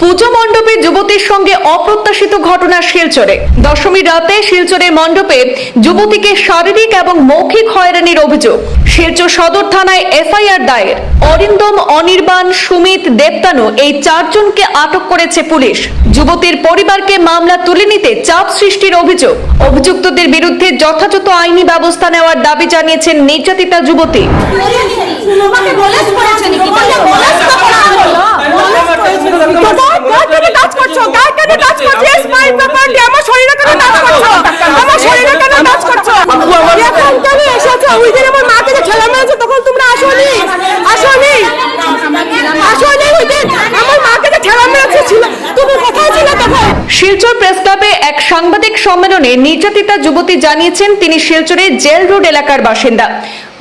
পুজো মণ্ডপে যুবতীর সঙ্গে অপ্রত্যাশিত ঘটনা শিলচরে। দশমীর রাতে শিলচরের মণ্ডপে যুবতীকে শারীরিক এবং মৌখিক হয়রানির অভিযোগ। শিলচর সদর থানায় এফআইআর দায়ের। অরিন্দম অনির্বাণ সুমিত দেবতানু এই চারজনকে আটক করেছে পুলিশ। যুবতীর পরিবারকে মামলা তুলে নিতে চাপ সৃষ্টির অভিযোগ। অভিযুক্তদের বিরুদ্ধে যথাযথ আইনি ব্যবস্থা নেওয়ার দাবি জানিয়েছেন নির্যাতিতা যুবতী। তোমাকে বলেছ করেছে নাকি বললে বলেছ তো করা হলো গায়ে কেন টাচ করছ? গায়ে কেন টাচ করছ? এস মাই প্রপার্টি আমার শরীরে কেন টাচ করছ? আমার শরীরে কেন টাচ করছ? এখন কেন এসেছ? ওই দিন আমার মাকে যে ঠেলা মেরেছে তখন তোমরা আসোনি? আসোনি? আসোনি ওই দিন আমার মাকে যে ঠেলা মেরেছে ছিল তুমি কোথায় ছিলে তখন? শিলচর প্রেস ক্লাবে সাংবাদিক সম্মেলনে নির্যাতিতা যুবতী জানিয়েছেন তিনি শিলচরের জেল রোড এলাকার বাসিন্দা।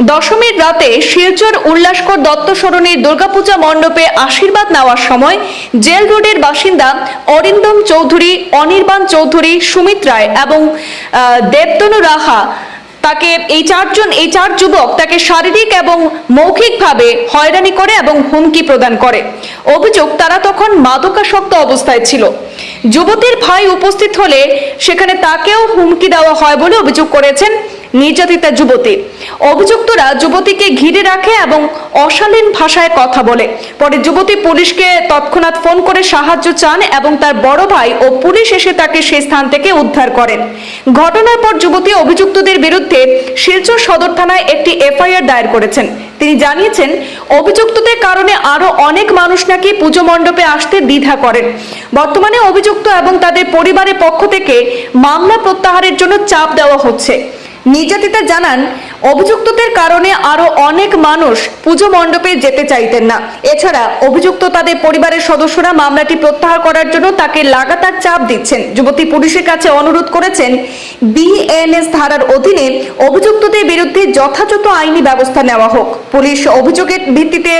দশমীর রাতে শিলচর উল্লাসকর দত্ত সরণির দুর্গাপূজা মণ্ডপে আশীর্বাদ নেওয়ার সময় জেল রোডের বাসিন্দা অরিন্দম চৌধুরী, অনির্বাণ চৌধুরী, সুমিত রায় এবং দেবতনু রাহা তাকে এই চারজন, এই চার যুবক তাকে শারীরিক এবং মৌখিকভাবে হয়রানি করে এবং হুমকি প্রদান করে। অভিযোগ, তারা তখন মাদকাসক্ত অবস্থায় ছিল। যুবতীর ভাই উপস্থিত হলে সেখানে তাকেও হুমকি দেওয়া হয় বলে অভিযোগ করেছেন নির্যাতিতা যুবতী। অভিযুক্তরা যুবতীকে ঘিরে রাখে এবং অশালীন ভাষায় কথা বলে। পরে যুবতী পুলিশকে তৎক্ষণাৎ ফোন করে সাহায্য চান এবং তার বড় ভাই ও পুলিশ এসে তাকে সেই স্থান থেকে উদ্ধার করেন। ঘটনার পর যুবতী অভিযুক্তদের বিরুদ্ধে শিলচর সদর থানায় একটি এফআইআর দায়ের করেছেন। তিনি জানিয়েছেন, অভিযুক্তদের কারণে আরও অনেক মানুষ নাকি পুজো মণ্ডপে আসতে দ্বিধা করেন। বর্তমানে অভিযুক্ত এবং তাদের পরিবারের পক্ষ থেকে মামলা প্রত্যাহারের জন্য চাপ দেওয়া হচ্ছে। নির্যাতিতা জানান, অভিযুক্তদের কারণে আরও অনেক মানুষ পুজো মণ্ডপে যেতে চাইতেন না। এছাড়া অভিযুক্ত তাদের পরিবারের সদস্যরা মামলাটি প্রত্যাহার করার জন্য তাকে লাগাতার চাপ দিচ্ছেন। যুবতী পুলিশের কাছে অনুরোধ করেছেন, বিএনএস ধারার অধীনে অভিযুক্তদের বিরুদ্ধে যথাযথ আইনি ব্যবস্থা নেওয়া হোক। পুলিশ অভিযোগের ভিত্তিতে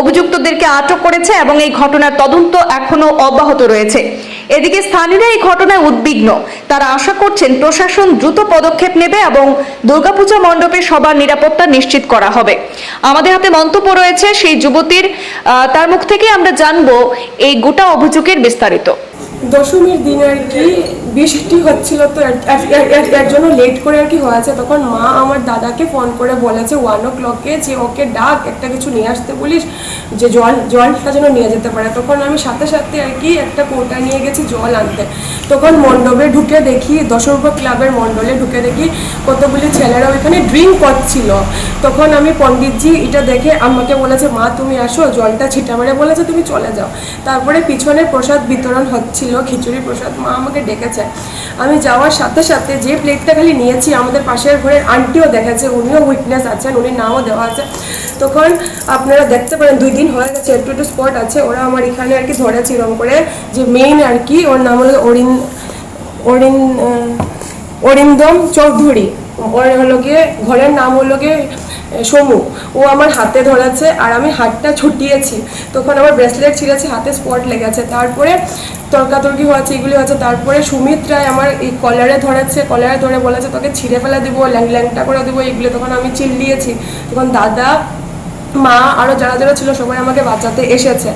অভিযুক্তদেরকে আটক করেছে এবং এই ঘটনার তদন্ত এখনও অব্যাহত রয়েছে। এদিকে স্থানীয়রা এই ঘটনায় উদ্বিগ্ন। তারা আশা করছেন প্রশাসন দ্রুত পদক্ষেপ নেবে এবং দুর্গাপূজা মণ্ডপে সবার নিরাপত্তা নিশ্চিত করা হবে। আমাদের হাতে মন্তব্য রয়েছে সেই যুবতীর তার মুখ থেকে আমরা জানব এই গোটা অভিযোগের বিস্তারিত। দশমীর দিন আর কি বৃষ্টি হচ্ছিল তো এর- জন্য লেট করে আর কি হয়েছে। তখন মা আমার দাদাকে ফোন করে বলেছে ওয়ান ও ক্লকে যে ওকে ডাক, একটা কিছু নিয়ে আসতে বলিস, যে জল, জলটা যেন নিয়ে যেতে পারে। তখন আমি সাথে সাথে আর কি একটা কোটা নিয়ে গেছি জল আনতে। তখন মণ্ডপে ঢুকে দেখি, দশরূপা ক্লাবের মণ্ডলে ঢুকে দেখি, কতগুলি ছেলেরা ওইখানে ড্রিঙ্ক করছিল। তখন আমি পণ্ডিতজি এটা দেখে আমাকে বলেছে, মা, তুমি আসো, জলটা ছিটা মেরে বলেছে, তুমি চলে যাও। তারপরে পিছনে প্রসাদ বিতরণ হচ্ছিল। খিচুড়ি প্রসাদ মা আমাকে ডেকেছে। আমি যাওয়ার সাথে সাথে যে প্লেটটা খালি নিয়েছি, আমাদের পাশের ঘরের আন্টিও দেখেছে, উনিও উইটনেস আছেন, উনি নামও দেওয়া আছে। তখন আপনারা দেখতে পারেন, দুই দিন হয়ে গেছে, একটু একটু স্পট আছে, ওরা আমার এখানে আর কি ধরেছে এরকম করে যে মেইন আর কি, ওর নাম হলো অরিন অরিন অরিন্দম চৌধুরী। ওর হলো গিয়ে, ঘরের নাম হলো গিয়ে সমু, ও আমার হাতে ধরেছে আর আমি হাতটা ছুটিয়েছি। তখন আমার ব্রেসলেট ছিঁড়েছে, হাতে স্পট লেগেছে। তারপরে তর্কাতর্কি হয়েছে, এগুলি হয়েছে। তারপরে সুমিত রায় আমার এই কলারে ধরেছে কলারে ধরে বলেছে, তোকে ছিঁড়ে ফেলে দিব ল্যাং ল্যাংটা করে দেবো। এগুলো তখন আমি চিল্লিয়েছি। তখন দাদা মা আরও যারা যারা ছিল সবাই আমাকে বাঁচাতে এসেছে।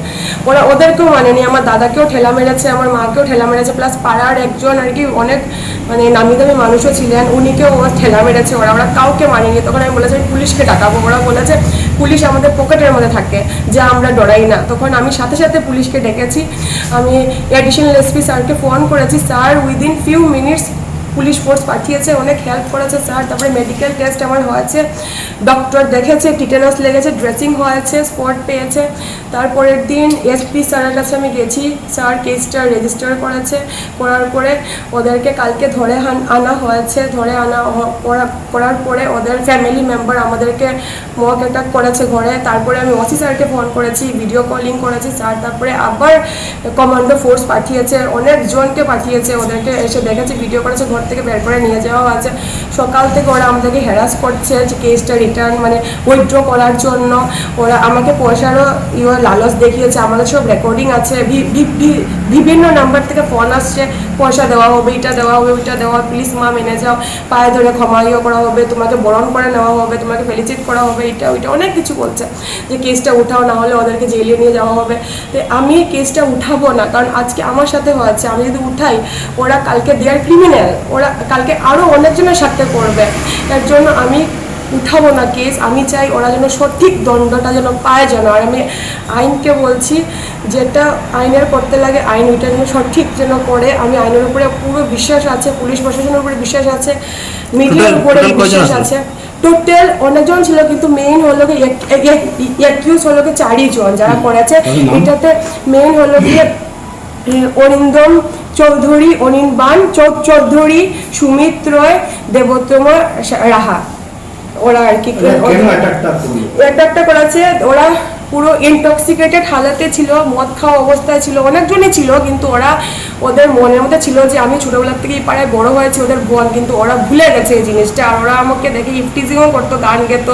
ওরা ওদেরকেও মানেনি, আমার দাদাকেও ঠেলা মেরেছে, আমার মাকেও ঠেলা মেরেছে প্লাস পাড়ার একজন আর কি অনেক মানে নামি দামি মানুষও ছিলেন, উনিকেও ওরা ঠেলা মেরেছে, ওরা ওরা কাউকে মানেনি। তখন আমি বলেছি, আমি পুলিশকে ডাকাবো। ওরা বলেছে, পুলিশ আমাদের পকেটের মধ্যে থাকে, যে আমরা ডরাই না। তখন আমি সাথে সাথে পুলিশকে ডেকেছি, আমি অ্যাডিশনাল এসপি স্যারকে ফোন করেছি, sir within few minutes police force পাঠিয়েছে, অনেক হেল্প করেছে স্যার তারপরে মেডিকেল টেস্ট আমার হয়েছে। ডক্টর দেখেছে টিটেনাস লেগেছে ড্রেসিং হয়েছে স্পট পেয়েছে। তারপরের দিন এসপি স্যারের কাছে আমি গেছি। স্যার কেসটা রেজিস্টার করেছে। করার পরে ওদেরকে কালকে ধরে আন- হয়েছে। ধরে আনা করার পরে ওদের ফ্যামিলি মেম্বার আমাদেরকে মক অ্যাটাক করেছে ঘরে। তারপরে আমি ওসি স্যারকে ফোন করেছি ভিডিও কলিং করেছি। স্যার তারপরে আবার কমান্ডো ফোর্স পাঠিয়েছে। অনেক জনকে পাঠিয়েছে ওদেরকে। এসে দেখেছে ভিডিও করেছে, ঘর থেকে বের করে নিয়ে যাওয়া আছে সকাল থেকে ওরা আমাদেরকে হ্যারাস করছে যে কেসটা রিটার্ন মানে উইথড্র করার জন্য। ওরা আমাকে পয়সারও ইয়ে লালচ দেখিয়েছে, আমাদের সব রেকর্ডিং আছে বিভিন্ন নাম্বার থেকে ফোন আসছে, পয়সা দেওয়া হবে, এটা দেওয়া হবে, ওইটা দেওয়া প্লিজ মা মেনে যাও, পায়ে ধরে ক্ষমা ইয়ে করা হবে, তোমাকে বরণ করে নেওয়া হবে, তোমাকে ফেলিচিট করা হবে, এটা, ওইটা অনেক কিছু বলছে যে কেসটা উঠাও, না হলে ওদেরকে জেলে নিয়ে যাওয়া হবে। তো আমি কেসটা উঠাবো না, কারণ আজকে আমার সাথে হয়েছে, আমি যদি উঠাই, ওরা কালকে দেয়ার ক্রিমিনাল ওরা কালকে আরও অনেকজনের সাথে করবে। তার জন্য আমি উঠাবো না কেস আমি চাই ওরা যেন সঠিক দণ্ডটা যেন পায় যেন। আর আমি আইনকে বলছি যেটা আইনের করতে লাগে আইন ওইটা যেন সঠিক যেন করে। আমি আইনের উপরে পুরো বিশ্বাস আছে পুলিশ প্রশাসনের উপরে বিশ্বাস আছে মিডিয়ার উপরে বিশ্বাস আছে? টোটাল অনেকজন ছিল কিন্তু মেইন হলো কি অ্যাকিউজ হলো কি চারই জন যারা করেছে। এটাতে মেইন হলো গিয়ে উম, অরিন্দম চৌধুরী অনির্বাণ চৌধুরী সুমিত রয় রাহা। ওরা আর কি করে অ্যাটাকটা অ্যাটাকটা করেছে ওরা পুরো ইনটক্সিকেটেড হালাতে ছিল, মদ খাওয়া অবস্থায় ছিল, অনেকজনই ছিল, কিন্তু ওরা ওদের মনের মধ্যে ছিল যে আমি ছোটোবেলার থেকে এই পাড়ায় বড় হয়েছি, ওদের বোন কিন্তু ওরা ভুলে গেছে এই জিনিসটা। আর ওরা আমাকে দেখে ইফটিজিংও করতো, গান গেত,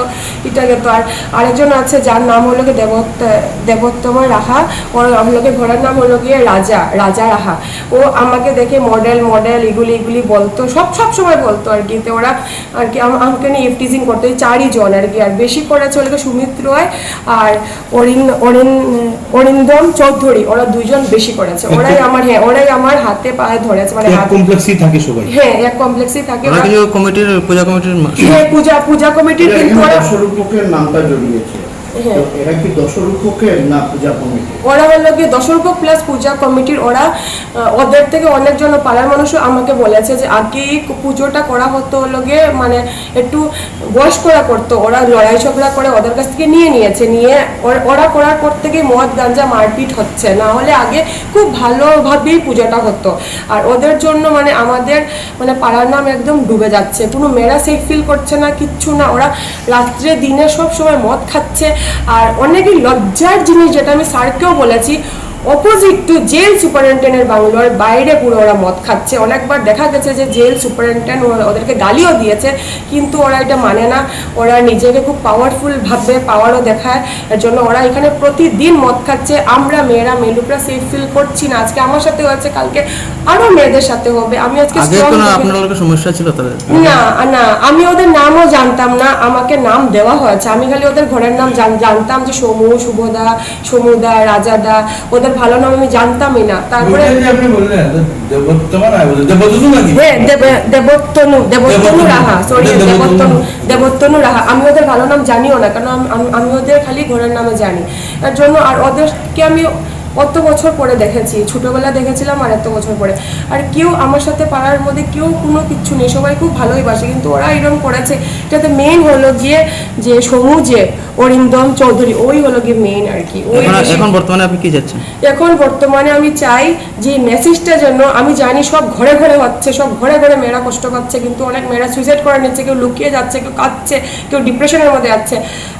এটা গেত। আর আরেকজন আছে, যার নাম হলো কি দেবত্ত দেবোত্তম রাহা। ওর হলোকে ঘোড়ার নাম হলো গিয়ে রাজা রাজা রাহা। ও আমাকে দেখে মডেল মডেল এগুলি এগুলি বলতো, সব সব সময় বলতো আর কি। তো ওরা আর কি আমাকে নিয়ে ইফটিজিং করতো, এই চারই জন আর কি। আর বেশি করেছে হলো গিয়ে সুমিত রয় আর অরিন অরিন অরিন্দম চৌধুরী ওরা দুইজন বেশি করেছে। ওরাই আমার হ্যাঁ ওরাই আমার হাতে পায়ে ধরেছে মানে এক হাত কমপ্লেক্সই থাকে সবাই। হ্যাঁ এক কমপ্লেক্সই থাকে। ওরা কি কমিটির পূজা কমিটির মা- হ্যাঁ পূজা পূজা কমিটির কিন্তু ওরা স্বরূপকের নামটা জড়িয়েছে। এরা কি দশরূপকের না পূজা কমিটি? ওরা হলো গিয়ে দশরূপক প্লাস পূজা কমিটির ওরা ওদের থেকে অনেকজন পাড়ার মানুষও আমাকে বলেছে যে আগে পুজোটা করা হতো হলো গিয়ে মানে একটু বয়স্করা করতো ওরা লড়াই ঝগড়া করে ওদের কাছ থেকে নিয়ে নিয়েছে নিয়ে ওরা করার মদ গাঞ্জা মারপিট হচ্ছে। না হলে আগে খুব ভালোভাবেই পুজোটা হতো। আর ওদের জন্য মানে আমাদের মানে পাড়ার নাম একদম ডুবে যাচ্ছে। কোনো মেয়েরা সেফ ফিল করছে না কিচ্ছু না। ওরা রাত্রে দিনে সব সময় মদ খাচ্ছে আর অনেকই লজ্জার জিনিস যেটা আমি স্যারকেও বলেছি। অপোজিট টু জেল সুপারিনটেন্ডেন্টের বাংলোর বাইরে পুরো ওরা মদ খাচ্ছে। অনেকবার দেখা গেছে যে জেল সুপারিনটেন্ডেন্ট ওদেরকে গালিও দিয়েছে কিন্তু ওরা এটা মানে না। ওরা নিজেকে খুব পাওয়ারফুল ভাববে পাওয়ারও দেখায়। এর জন্য ওরা এখানে প্রতিদিন মদ খাচ্ছে। আমরা মেয়েরা মেলুকরা সেফ ফিল করছি না। আজকে আমার সাথে হয়েছে কালকে আরও মেয়েদের সাথে হবে। আমি আজকে সমস্যা ছিল না না আমি ওদের নামও জানতাম না। আমাকে নাম দেওয়া হয়েছে। আমি খালি ওদের ঘরের নাম জানতাম যে সমু শুভদা সমুদা রাজাদা। ওদের ভালো নাম আমি জানতামই না তারপরে আপনি বললেন দেবোত্তমা না বললেন দেবদূত নাকি হ্যাঁ দেবত্তনু দেবত্তনু দেবত্তনু। রাহা সরি দেবত্তনু। দেবত্তনু দেবত্তনু রাহা আমি ওদের ভালো নাম জানিও না কারণ আমি ওদের খালি ঘোড়ার নামে জানি তার জন্য আর ওদেরকে আমি অত বছর পরে দেখেছি ছোটবেলা দেখেছিলাম আর এত বছর পরে। আর কেউ আমার সাথে পাড়ার মধ্যে কেউ কোনো কিচ্ছু নেই সবাই খুব ভালোই বাসে কিন্তু ওরা এরকম করেছে। এটাতে মেইন হলো গিয়ে যে সমু যে অরিন্দম চৌধুরী ওই হলো গিয়ে মেইন আর কি ওই এখন বর্তমানে আপনি কি যাচ্ছেন এখন বর্তমানে আমি চাই যে মেসেজটা যেন আমি জানি সব ঘরে ঘরে হচ্ছে সব ঘরে ঘরে মেয়েরা কষ্ট পাচ্ছে কিন্তু অনেক মেয়েরা সুইসাইড করে নিচ্ছে কেউ লুকিয়ে যাচ্ছে কেউ কাঁদছে কেউ ডিপ্রেশনের মধ্যে যাচ্ছে।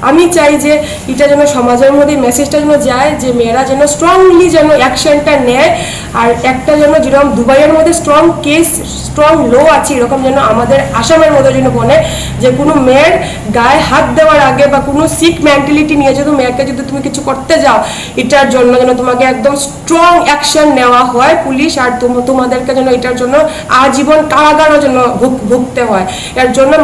আমি চাই যে এটা যেন সমাজের মধ্যে মেসেজটা যেন যায় যে মেয়েরা যেন স্ট্রংলি যেন অ্যাকশনটা নেয়, আর একটা যেন যেরকম দুবাইয়ের মধ্যে স্ট্রং কেস স্ট্রং লো আছে, এরকম যেন আমাদের আসামের মধ্যে যেন বলে, যে কোনো মেয়ের গায়ে হাত দেওয়ার আগে বা কোনো সিক মেন্টালিটি নিয়ে যদি মেয়েকে যদি তুমি কিছু করতে যাও, এটার জন্য যেন তোমাকে একদম স্ট্রং অ্যাকশন নেওয়া হয় পুলিশ, আর তোম- তোমাদেরকে যেন এটার জন্য আজীবন কারাগারও যেন ভুগ- ভুগতে হয়। এর জন্য